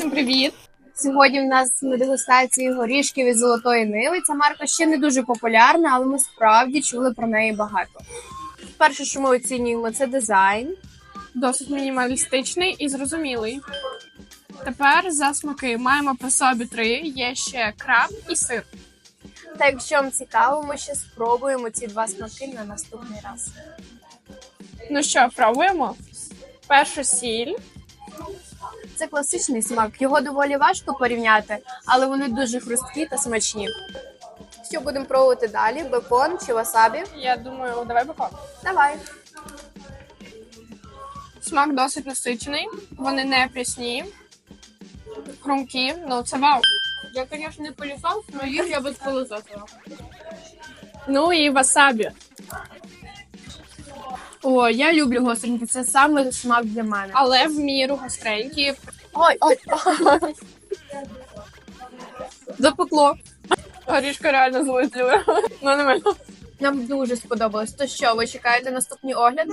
всім привіт! Сьогодні в нас на дегустації горішків із золотої ниви. Ця марка ще не дуже популярна, але ми справді чули про неї багато. Перше, що ми оцінюємо, це дизайн. Досить мінімалістичний і зрозумілий. Тепер за смаки маємо при собі три: є ще краб і сир. Та якщо вам цікаво, ми ще спробуємо ці два смаки на наступний раз. Ну що, пробуємо? Першу сіль. Це класичний смак. Його доволі важко порівняти, але вони дуже хрусткі та смачні. Що будемо пробувати далі? Бекон чи васабі? Я думаю, давай бекон. Давай. Смак досить насичений, вони не прісні, хрумкі, ну це вау. Я, звісно, не полізав, але їх я без полизати. Ну і васабі. О, я люблю гостренькі, це саме смак для мене. Але в міру гостренькі. Ой, ой. Запекло. Горішка реально злетіла. Ну не мене. Нам дуже сподобалось. То що, ви чекаєте наступні огляди?